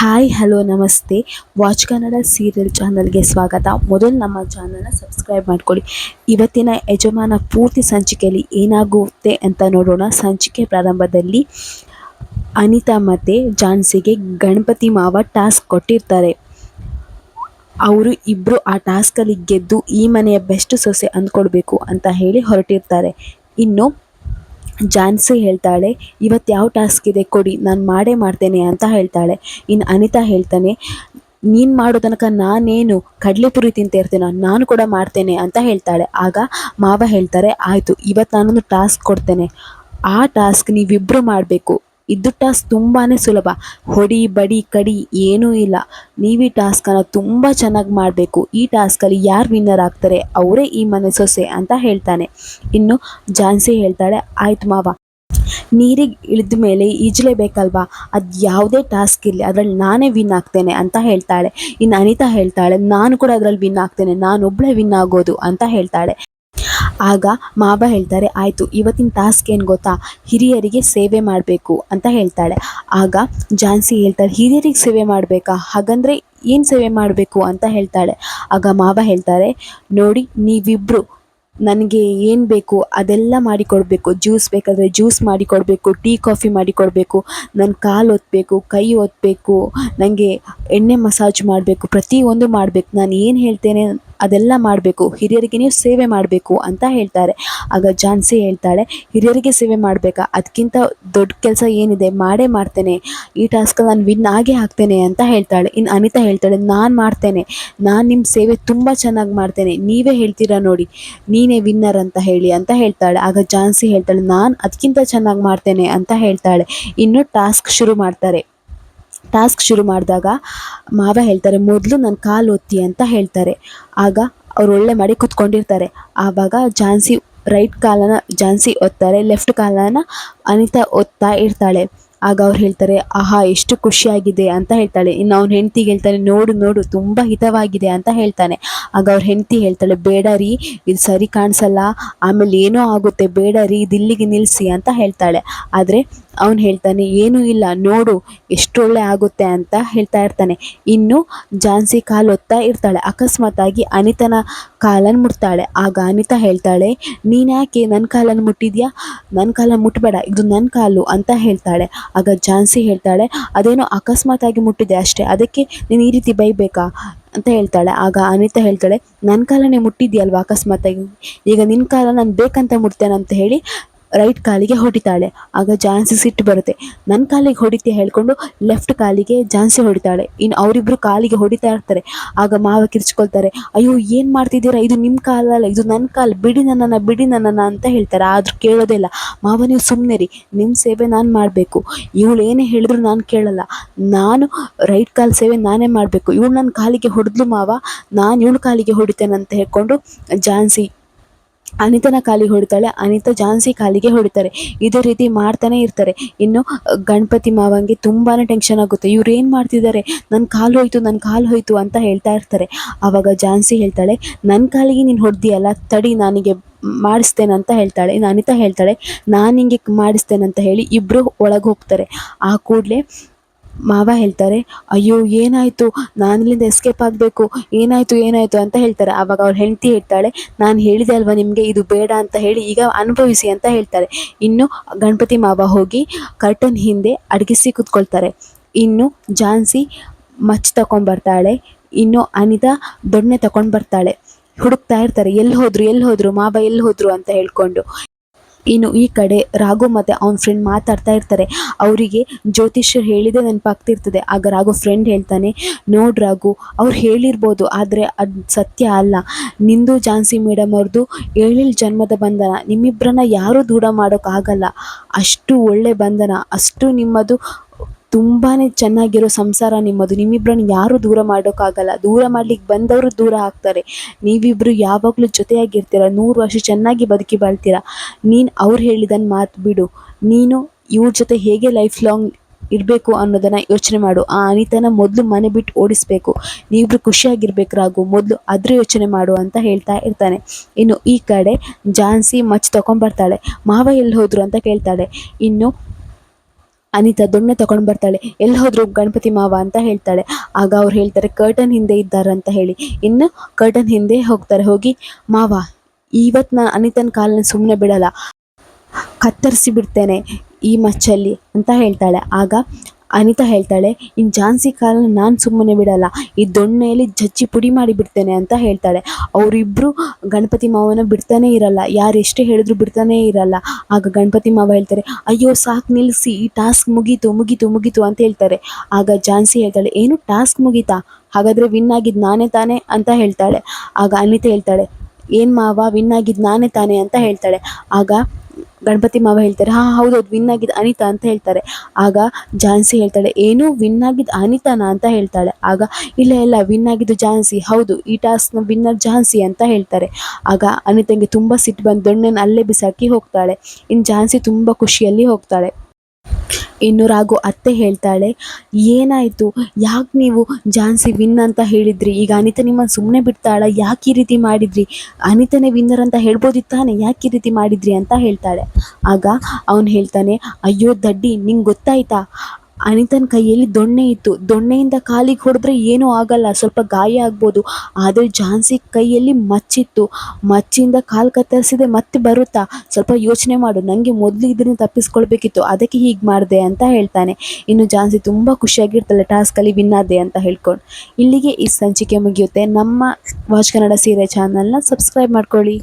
Hi, hello, ನಮಸ್ತೆ. Watch Kannada serial ಚಾನಲ್ಗೆ ಸ್ವಾಗತ. ಮೊದಲು ನಮ್ಮ ಚಾನಲ್ನ ಸಬ್ಸ್ಕ್ರೈಬ್ ಮಾಡ್ಕೊಳ್ಳಿ. ಇವತ್ತಿನ ಯಜಮಾನ ಪೂರ್ತಿ ಸಂಚಿಕೆಯಲ್ಲಿ ಏನಾಗುತ್ತೆ ಅಂತ ನೋಡೋಣ. ಸಂಚಿಕೆ ಪ್ರಾರಂಭದಲ್ಲಿ ಅನಿತಾ ಮತ್ತು ಜಾನ್ಸಿಗೆ ಗಣಪತಿ ಮಾವ ಟಾಸ್ಕ್ ಕೊಟ್ಟಿರ್ತಾರೆ. ಅವರು ಇಬ್ಬರು ಆ ಟಾಸ್ಕಲ್ಲಿ ಗೆದ್ದು ಈ ಮನೆಯ ಬೆಸ್ಟ್ ಸೊಸೆ ಅಂದ್ಕೊಳ್ಬೇಕು ಅಂತ ಹೇಳಿ ಹೊರಟಿರ್ತಾರೆ. ಇನ್ನು ಜಾನ್ಸಿ ಹೇಳ್ತಾಳೆ, ಇವತ್ತು ಯಾವ ಟಾಸ್ಕ್ ಇದೆ ಕೊಡಿ, ನಾನು ಮಾಡೇ ಮಾಡ್ತೇನೆ ಅಂತ ಹೇಳ್ತಾಳೆ. ಇನ್ನು ಅನಿತಾ ಹೇಳ್ತಾನೆ, ನೀನು ಮಾಡೋ ತನಕ ನಾನೇನು ಕಡಲೆಪುರಿ ತಿಂತಾ ಇರ್ತೇನೆ, ನಾನು ಕೂಡ ಮಾಡ್ತೇನೆ ಅಂತ ಹೇಳ್ತಾಳೆ. ಆಗ ಮಾವ ಹೇಳ್ತಾರೆ, ಆಯಿತು, ಇವತ್ತು ನಾನೊಂದು ಟಾಸ್ಕ್ ಕೊಡ್ತೇನೆ. ಆ ಟಾಸ್ಕ್ ನೀವಿಬ್ಬರು ಮಾಡಬೇಕು. ಇದು ಟಾಸ್ಕ್ ತುಂಬಾ ಸುಲಭ. ಹೊಡಿ, ಬಡಿ, ಕಡಿ ಏನೂ ಇಲ್ಲ. ನೀವು ಈ ಟಾಸ್ಕನ್ನು ತುಂಬ ಚೆನ್ನಾಗಿ ಮಾಡಬೇಕು. ಈ ಟಾಸ್ಕಲ್ಲಿ ಯಾರು ವಿನ್ನರ್ ಆಗ್ತಾರೆ ಅವರೇ ಈ ಮನೆ ಸೊಸೆ ಅಂತ ಹೇಳ್ತಾನೆ. ಇನ್ನು ಜಾನ್ಸಿ ಹೇಳ್ತಾಳೆ, ಆಯ್ತು ಮಾವ, ನೀರಿಗೆ ಇಳಿದ ಮೇಲೆ ಈಜಲೇಬೇಕಲ್ವಾ ಅದು ಯಾವುದೇ ಟಾಸ್ಕ್ ಇರಲಿ, ಅದರಲ್ಲಿ ನಾನೇ ವಿನ್ ಆಗ್ತೇನೆ ಅಂತ ಹೇಳ್ತಾಳೆ. ಇನ್ನು ಅನಿತಾ ಹೇಳ್ತಾಳೆ, ನಾನು ಕೂಡ ಅದರಲ್ಲಿ ವಿನ್ ಆಗ್ತೇನೆ. ನಾನೊಬ್ಬಳೇ ವಿನ್ ಆಗೋದು ಅಂತ ಹೇಳ್ತಾಳೆ. ಆಗ ಮಾವ ಹೇಳ್ತಾರೆ, ಆಯಿತು, ಇವತ್ತಿನ ಟಾಸ್ಕ್ ಏನು ಗೊತ್ತಾ? ಹಿರಿಯರಿಗೆ ಸೇವೆ ಮಾಡಬೇಕು, ಅಂತ ಹೇಳ್ತಾಳೆ. ಆಗ ಜಾನ್ಸಿ ಹೇಳ್ತಾಳೆ, ಹಿರಿಯರಿಗೆ ಸೇವೆ ಮಾಡಬೇಕಾ? ಹಾಗಂದರೆ ಏನು ಸೇವೆ ಮಾಡಬೇಕು? ಅಂತ ಹೇಳ್ತಾಳೆ. ಆಗ ಮಾವ ಹೇಳ್ತಾರೆ, ನೋಡಿ ನೀವಿಬ್ಬರು ನನಗೆ ಏನು ಬೇಕು ಅದೆಲ್ಲ ಮಾಡಿಕೊಡ್ಬೇಕು. ಜ್ಯೂಸ್ ಬೇಕಾದರೆ ಜ್ಯೂಸ್ ಮಾಡಿಕೊಡ್ಬೇಕು, ಟೀ, ಕಾಫಿ ಮಾಡಿಕೊಡ್ಬೇಕು ನನ್ನ ಕಾಲು ಒತ್ತಬೇಕು ಕೈ ಒತ್ತಬೇಕು ನನಗೆ ಎಣ್ಣೆ ಮಸಾಜ್ ಮಾಡಬೇಕು, ಪ್ರತಿಯೊಂದು ಮಾಡಬೇಕು. ನಾನು ಏನು ಹೇಳ್ತೇನೆ ಅದೆಲ್ಲ ಮಾಡಬೇಕು, ಹಿರಿಯರಿಗೆ ನೀವು ಸೇವೆ ಮಾಡಬೇಕು ಅಂತ ಹೇಳ್ತಾರೆ. ಆಗ ಜಾನ್ಸಿ ಹೇಳ್ತಾಳೆ, ಹಿರಿಯರಿಗೆ ಸೇವೆ ಮಾಡಬೇಕಾ? ಅದಕ್ಕಿಂತ ದೊಡ್ಡ ಕೆಲಸ ಏನಿದೆ, ಮಾಡೇ ಮಾಡ್ತೇನೆ. ಈ ಟಾಸ್ಕ್ ನಾನು ವಿನ್ ಆಗೇ ಹಾಕ್ತೇನೆ ಅಂತ ಹೇಳ್ತಾಳೆ. ಇನ್ನು ಅನಿತಾ ಹೇಳ್ತಾಳೆ, ನಾನು ಮಾಡ್ತೇನೆ. ನಾನು ನಿಮ್ಮ ಸೇವೆ ತುಂಬ ಚೆನ್ನಾಗಿ ಮಾಡ್ತೇನೆ. ನೀವೇ ಹೇಳ್ತೀರಾ ನೋಡಿ, ನೀನೇ ವಿನ್ನರ್ ಅಂತ ಹೇಳಿ ಅಂತ ಹೇಳ್ತಾಳೆ. ಆಗ ಜಾನ್ಸಿ ಹೇಳ್ತಾಳೆ, ನಾನು ಅದಕ್ಕಿಂತ ಚೆನ್ನಾಗಿ ಮಾಡ್ತೇನೆ ಅಂತ ಹೇಳ್ತಾಳೆ. ಇನ್ನು ಟಾಸ್ಕ್ ಶುರು ಮಾಡ್ತಾರೆ. ಟಾಸ್ಕ್ ಶುರು ಮಾಡಿದಾಗ ಮಾವ ಹೇಳ್ತಾರೆ, ಮೊದಲು ನನ್ನ ಕಾಲು ಒತ್ತಿ ಅಂತ ಹೇಳ್ತಾರೆ. ಆಗ ಅವ್ರು ಒಳ್ಳೆ ಮಾಡಿ ಕೂತ್ಕೊಂಡಿರ್ತಾರೆ. ಆವಾಗ ಜಾನ್ಸಿ ರೈಟ್ ಕಾಲನ, ಜಾನ್ಸಿ ಒತ್ತಾರೆ ಲೆಫ್ಟ್ ಕಾಲನ ಅನಿತಾ ಒತ್ತಾ ಇರ್ತಾಳೆ. ಆಗ ಅವ್ರು ಹೇಳ್ತಾರೆ, ಆಹಾ, ಎಷ್ಟು ಖುಷಿಯಾಗಿದೆ ಅಂತ ಹೇಳ್ತಾಳೆ. ಇನ್ನು ಅವ್ನ ಹೆಂಡತಿ ಹೇಳ್ತಾನೆ, ನೋಡು ನೋಡು, ತುಂಬ ಹಿತವಾಗಿದೆ ಅಂತ ಹೇಳ್ತಾನೆ. ಆಗ ಅವ್ರ ಹೆಂಡತಿ ಹೇಳ್ತಾಳೆ, ಬೇಡ ರೀ, ಇದು ಸರಿ ಕಾಣಿಸಲ್ಲ, ಆಮೇಲೆ ಏನೋ ಆಗುತ್ತೆ, ಬೇಡ ರೀ ದಿಲ್ಲಿಗೆ ನಿಲ್ಲಿಸಿ ಅಂತ ಹೇಳ್ತಾಳೆ. ಆದರೆ ಅವನು ಹೇಳ್ತಾನೆ, ಏನೂ ಇಲ್ಲ, ನೋಡು ಎಷ್ಟು ಒಳ್ಳೆ ಆಗುತ್ತೆ ಅಂತ ಹೇಳ್ತಾ ಇರ್ತಾನೆ. ಇನ್ನು ಜಾನ್ಸಿ ಕಾಲು ಒತ್ತಾ ಇರ್ತಾಳೆ. ಅಕಸ್ಮಾತಾಗಿ ಅನಿತನ ಕಾಲನ್ನು ಮುಟ್ತಾಳೆ. ಆಗ ಅನಿತಾ ಹೇಳ್ತಾಳೆ, ನೀನು ಯಾಕೆ ನನ್ನ ಕಾಲನ್ನು ಮುಟ್ಟಿದ್ಯಾ? ನನ್ನ ಕಾಲನ್ನು ಮುಟ್ಟಬೇಡ ಇದು ನನ್ನ ಕಾಲು ಅಂತ ಹೇಳ್ತಾಳೆ. ಆಗ ಜಾನ್ಸಿ ಹೇಳ್ತಾಳೆ, ಅದೇನೋ ಅಕಸ್ಮಾತಾಗಿ ಮುಟ್ಟಿದೆ ಅಷ್ಟೇ, ಅದಕ್ಕೆ ನೀನು ಈ ರೀತಿ ಬೈಬೇಕಾ? ಅಂತ ಹೇಳ್ತಾಳೆ. ಆಗ ಅನಿತಾ ಹೇಳ್ತಾಳೆ ನನ್ನ ಕಾಲನೇ ಮುಟ್ಟಿದ್ಯಲ್ವಾ ಅಕಸ್ಮಾತಾಗಿ? ಈಗ ನಿನ್ನ ಕಾಲ ನಾನು ಬೇಕಂತ ಮುಟ್ತೇನೆ ಅಂತ ಹೇಳಿ ರೈಟ್ ಕಾಲಿಗೆ ಹೊಡಿತಾಳೆ. ಆಗ ಜಾನ್ಸಿ ಸಿಟ್ಟು ಬರುತ್ತೆ. ನನ್ನ ಕಾಲಿಗೆ ಹೊಡಿತೀಯ ಹೇಳ್ಕೊಂಡು ಲೆಫ್ಟ್ ಕಾಲಿಗೆ ಜಾನ್ಸಿ ಹೊಡಿತಾಳೆ. ಇನ್ನು ಅವರಿಬ್ಬರು ಕಾಲಿಗೆ ಹೊಡಿತಾ ಇರ್ತಾರೆ. ಆಗ ಮಾವ ಕಿರ್ಚ್ಕೊಳ್ತಾರೆ, ಅಯ್ಯೋ, ಏನು ಮಾಡ್ತಿದ್ದೀರಾ? ಇದು ನಿಮ್ಮ ಕಾಲಲ್ಲ ಇದು ನನ್ನ ಕಾಲು. ಬಿಡಿ ನನ್ನನ್ನು ಬಿಡಿ ನನ್ನನ್ನು ಅಂತ ಹೇಳ್ತಾರೆ. ಆದರೂ ಕೇಳೋದೇ ಇಲ್ಲ. ಮಾವ, ನೀವು ಸುಮ್ಮನೆ ರೀ ನಿಮ್ಮ ಸೇವೆ ನಾನು ಮಾಡಬೇಕು. ಇವಳು ಏನೇ ಹೇಳಿದ್ರು ನಾನು ಕೇಳಲ್ಲ. ನಾನು ರೈಟ್ ಕಾಲ್ ಸೇವೆ ನಾನೇ ಮಾಡಬೇಕು. ಇವಳು ನನ್ನ ಕಾಲಿಗೆ ಹೊಡೆದ್ಲು ಮಾವ. ನಾನು ಇವಳು ಕಾಲಿಗೆ ಹೊಡಿತೇನೆ ಅಂತ ಹೇಳ್ಕೊಂಡು ಜಾನ್ಸಿ ಅನಿತನ ಕಾಲಿಗೆ ಹೊಡಿತಾಳೆ ಅನಿತಾ ಜಾನ್ಸಿ ಕಾಲಿಗೆ ಹೊಡಿತಾರೆ ಇದೇ ರೀತಿ ಮಾಡ್ತಾನೆ ಇರ್ತಾರೆ. ಇನ್ನು ಗಣಪತಿ ಮಾವಂಗೆ ತುಂಬಾ ಟೆನ್ಷನ್ ಆಗುತ್ತೆ. ಇವ್ರು ಏನು ಮಾಡ್ತಿದ್ದಾರೆ? ನನ್ನ ಕಾಲು ಹೋಯ್ತು ನನ್ನ ಕಾಲು ಹೋಯ್ತು ಅಂತ ಹೇಳ್ತಾ ಇರ್ತಾರೆ. ಆವಾಗ ಜಾನ್ಸಿ ಹೇಳ್ತಾಳೆ ನನ್ನ ಕಾಲಿಗೆ ನೀನು ಹೊಡೆದಿಯಲ್ಲ, ತಡಿ ನನಗೆ ಮಾಡಿಸ್ತೇನೆ ಅಂತ ಹೇಳ್ತಾಳೆ. ಅನಿತಾ ಹೇಳ್ತಾಳೆ, ನಾನು ಹಿಂಗೆ ಮಾಡಿಸ್ತೇನೆ ಅಂತ ಹೇಳಿ ಇಬ್ಬರು ಒಳಗೆ ಹೋಗ್ತಾರೆ. ಆ ಕೂಡಲೇ ಮಾವ ಹೇಳ್ತಾರೆ, ಅಯ್ಯೋ, ಏನಾಯಿತು? ನಾನು ಇಲ್ಲಿಂದ ಎಸ್ಕೇಪ್ ಆಗಬೇಕು. ಏನಾಯಿತು ಏನಾಯಿತು? ಅಂತ ಹೇಳ್ತಾರೆ. ಆವಾಗ ಅವ್ರ ಹೆಂಡತಿ ಹೇಳ್ತಾಳೆ, ನಾನು ಹೇಳಿದೆ ಅಲ್ವಾ ನಿಮಗೆ ಇದು ಬೇಡ ಅಂತ ಹೇಳಿ, ಈಗ ಅನುಭವಿಸಿ ಅಂತ ಹೇಳ್ತಾರೆ. ಇನ್ನು ಗಣಪತಿ ಮಾವ ಹೋಗಿ ಕರ್ಟನ್ ಹಿಂದೆ ಅಡಗಿಸಿ ಕೂತ್ಕೊಳ್ತಾರೆ. ಇನ್ನು ಜಾನ್ಸಿ ಮಚ್ ತಗೊಂಡ್ಬರ್ತಾಳೆ ಇನ್ನು ಅನಿತಾ ದೊಣ್ಣೆ ತಗೊಂಡು ಬರ್ತಾಳೆ. ಹುಡುಕ್ತಾ ಇರ್ತಾರೆ, ಎಲ್ಲಿ ಹೋದ್ರು, ಎಲ್ಲಿ ಹೋದರು? ಮಾವ ಎಲ್ಲಿ ಹೋದರು? ಅಂತ ಹೇಳ್ಕೊಂಡು. ಇನ್ನು ಈ ಕಡೆ ರಾಘು ಮತ್ತು ಅವನ ಫ್ರೆಂಡ್ ಮಾತಾಡ್ತಾ ಇರ್ತಾರೆ. ಅವರಿಗೆ ಜ್ಯೋತಿಷ್ಯರು ಹೇಳಿದೆ ನೆನಪಾಗ್ತಿರ್ತದೆ. ಆಗ ರಾಘು ಫ್ರೆಂಡ್ ಹೇಳ್ತಾನೆ, ನೋಡಿ ರಾಘು, ಅವ್ರು ಹೇಳಿರ್ಬೋದು, ಆದರೆ ಅದು ಸತ್ಯ ಅಲ್ಲ. ನಿಂದು ಜಾನ್ಸಿ ಮೇಡಮ್ ಅವ್ರದ್ದು ಏಳೇಳು ಜನ್ಮದ ಬಂಧನ. ನಿಮ್ಮಿಬ್ಬರನ್ನ ಯಾರೂ ದೂರ ಮಾಡೋಕ್ಕಾಗಲ್ಲ ಅಷ್ಟು ಒಳ್ಳೆ ಬಂಧನ. ಅಷ್ಟು ನಿಮ್ಮದು ತುಂಬಾ ಚೆನ್ನಾಗಿರೋ ಸಂಸಾರ ನಿಮ್ಮದು. ನಿಮ್ಮಿಬ್ಬರನ್ನು ಯಾರೂ ದೂರ ಮಾಡೋಕ್ಕಾಗಲ್ಲ. ದೂರ ಮಾಡ್ಲಿಕ್ಕೆ ಬಂದವರು ದೂರ ಆಗ್ತಾರೆ. ನೀವಿಬ್ಬರು ಯಾವಾಗಲೂ ಜೊತೆಯಾಗಿರ್ತೀರ. ನೂರು ವರ್ಷ ಚೆನ್ನಾಗಿ ಬದುಕಿ ಬಾಳ್ತೀರ? ನೀನು ಅವ್ರು ಹೇಳಿದನ್ನು ಮಾತು ಬಿಡು. ನೀನು ಇವ್ರ ಜೊತೆ ಹೇಗೆ ಲೈಫ್ ಲಾಂಗ್ ಇರಬೇಕು ಅನ್ನೋದನ್ನು ಯೋಚನೆ ಮಾಡು. ಆ ಅನಿತನ ಮೊದಲು ಮನೆ ಬಿಟ್ಟು ಓಡಿಸ್ಬೇಕು. ನೀವಿಬ್ರು ಖುಷಿಯಾಗಿರ್ಬೇಕು ರಾಗು ಮೊದಲು ಅದ್ರ ಯೋಚನೆ ಮಾಡು ಅಂತ ಹೇಳ್ತಾ ಇರ್ತಾನೆ. ಇನ್ನು ಈ ಕಡೆ ಜಾನ್ಸಿ ಮಚ್ ತಗೊಂಬರ್ತಾಳೆ ಮಾವ ಎಲ್ಲಿ ಹೋದ್ರು ಅಂತ ಕೇಳ್ತಾಳೆ. ಇನ್ನು ಅನಿತಾ ದೊಣ್ಣೆ ತಗೊಂಡು ಬರ್ತಾಳೆ. ಎಲ್ಲಿ ಹೋದ್ರು ಗಣಪತಿ ಮಾವ ಅಂತ ಹೇಳ್ತಾಳೆ. ಆಗ ಅವ್ರು ಹೇಳ್ತಾರೆ ಕರ್ಟನ್ ಹಿಂದೆ ಇದ್ದಾರೆ ಅಂತ ಹೇಳಿ. ಇನ್ನು ಕರ್ಟನ್ ಹಿಂದೆ ಹೋಗ್ತಾರೆ. ಹೋಗಿ, ಮಾವ ಇವತ್ತು ನಾನು ಅನಿತನ ಕಾಲನ್ನ ಸುಮ್ಮನೆ ಬಿಡಲ್ಲ. ಕತ್ತರಿಸಿ ಬಿಡ್ತೇನೆ ಈ ಮಚ್ಚಲ್ಲಿ ಅಂತ ಹೇಳ್ತಾಳೆ. ಆಗ ಅನಿತಾ ಹೇಳ್ತಾಳೆ ಇನ್ನು ಝಾನ್ಸಿ ಕಾಲನ್ನ ನಾನು ಸುಮ್ಮನೆ ಬಿಡಲ್ಲ, ಈ ದೊಣ್ಣೆಯಲ್ಲಿ ಜಜ್ಜಿ ಪುಡಿ ಮಾಡಿ ಬಿಡ್ತೇನೆ ಅಂತ ಹೇಳ್ತಾಳೆ. ಅವರಿಬ್ಬರು ಗಣಪತಿ ಮಾವನ ಬಿಡ್ತಾನೆ ಇರಲ್ಲ, ಯಾರು ಎಷ್ಟೇ ಹೇಳಿದ್ರು ಬಿಡ್ತಾನೆ ಇರಲ್ಲ. ಆಗ ಗಣಪತಿ ಮಾವ ಹೇಳ್ತಾರೆ, ಅಯ್ಯೋ, ಸಾಕು ನಿಲ್ಲಿಸಿ ಈ ಟಾಸ್ಕ್ ಮುಗೀತು ಮುಗೀತು ಮುಗೀತು ಅಂತ ಹೇಳ್ತಾರೆ. ಆಗ ಝಾನ್ಸಿ ಹೇಳ್ತಾಳೆ, ಏನು ಟಾಸ್ಕ್ ಮುಗೀತಾ? ಹಾಗಾದರೆ ವಿನ್ ಆಗಿದ್ದು ನಾನೇ ತಾನೆ? ಅಂತ ಹೇಳ್ತಾಳೆ. ಆಗ ಅನಿತಾ ಹೇಳ್ತಾಳೆ, ಏನು ಮಾವ, ವಿನ್ ಆಗಿದ್ದು ನಾನೇ ತಾನೆ? ಅಂತ ಹೇಳ್ತಾಳೆ. ಆಗ ಗಣಪತಿ ಮಾವ ಹೇಳ್ತಾರೆ, ಹಾಂ, ಹೌದು ವಿನ್ ಆಗಿದ್ದು ಅನಿತಾ ಅಂತ ಹೇಳ್ತಾರೆ. ಆಗ ಝಾನ್ಸಿ ಹೇಳ್ತಾಳೆ, ಏನು ವಿನ್ ಆಗಿದ್ದು ಅನಿತಾನಾ ಅಂತ ಹೇಳ್ತಾಳೆ. ಆಗ, ಇಲ್ಲ ಇಲ್ಲ ವಿನ್ ಆಗಿದ್ದು ಝಾನ್ಸಿ ಹೌದು, ಈ ಟಾಸ್ಕ್ನ ವಿನ್ನರ್ ಝಾನ್ಸಿ ಅಂತ ಹೇಳ್ತಾರೆ. ಆಗ ಅನಿತಂಗೆ ತುಂಬ ಸಿಟ್ಟು ಬಂದು ದೊಣ್ಣೆನ ಅಲ್ಲೇ ಬಿಸಾಕಿ ಹೋಗ್ತಾಳೆ. ಇನ್ನು ಝಾನ್ಸಿ ತುಂಬ ಖುಷಿಯಲ್ಲಿ ಹೋಗ್ತಾಳೆ. ಇನ್ನು ರಾಘು ಅತ್ತೆ ಹೇಳ್ತಾಳೆ, ಏನಾಯಿತು? ಯಾಕೆ ನೀವು ಝಾನ್ಸಿ ವಿನ್ ಅಂತ ಹೇಳಿದ್ರಿ? ಈಗ ಅನಿತಾ ನಿಮ್ಮನ್ನು ಸುಮ್ಮನೆ ಬಿಡ್ತಾಳ, ಯಾಕೆ ಈ ರೀತಿ ಮಾಡಿದ್ರಿ? ಅನಿತನೇ ವಿನ್ನರ್ ಅಂತ ಹೇಳ್ಬೋದಿತ್ತಾನೆ ಯಾಕೆ ಈ ರೀತಿ ಮಾಡಿದ್ರಿ ಅಂತ ಹೇಳ್ತಾಳೆ. ಆಗ ಅವನು ಹೇಳ್ತಾನೆ, ಅಯ್ಯೋ ದಡ್ಡಿ, ನಿಂಗೆ ಗೊತ್ತಾಯ್ತಾ? ಅನಿತನ ಕೈಯಲ್ಲಿ ದೊಣ್ಣೆ ಇತ್ತು. ದೊಣ್ಣೆಯಿಂದ ಕಾಲಿಗೆ ಹೊಡೆದ್ರೆ ಏನೂ ಆಗಲ್ಲ, ಸ್ವಲ್ಪ ಗಾಯ ಆಗ್ಬೋದು. ಆದರೆ ಝಾನ್ಸಿ ಕೈಯಲ್ಲಿ ಮಚ್ಚಿತ್ತು. ಮಚ್ಚಿಂದ ಕಾಲು ಕತ್ತರಿಸಿದೆ, ಮತ್ತೆ ಬರುತ್ತಾ? ಸ್ವಲ್ಪ ಯೋಚನೆ ಮಾಡು ನನಗೆ ಮೊದಲು ಇದನ್ನು ತಪ್ಪಿಸ್ಕೊಳ್ಬೇಕಿತ್ತು, ಅದಕ್ಕೆ ಹೀಗೆ ಮಾಡಿದೆ ಅಂತ ಹೇಳ್ತಾನೆ. ಇನ್ನು ಝಾನ್ಸಿ ತುಂಬ ಖುಷಿಯಾಗಿರ್ತಾಳೆ ಟಾಸ್ಕಲ್ಲಿ ವಿನ್ ಅಂತ ಹೇಳ್ಕೊಂಡು. ಇಲ್ಲಿಗೆ ಈ ಸಂಚಿಕೆ ಮುಗಿಯುತ್ತೆ. ನಮ್ಮ ವಾಚ್ ಕನ್ನಡ ಸೀರೆ ಚಾನಲ್ನ ಸಬ್ಸ್ಕ್ರೈಬ್ ಮಾಡ್ಕೊಳ್ಳಿ.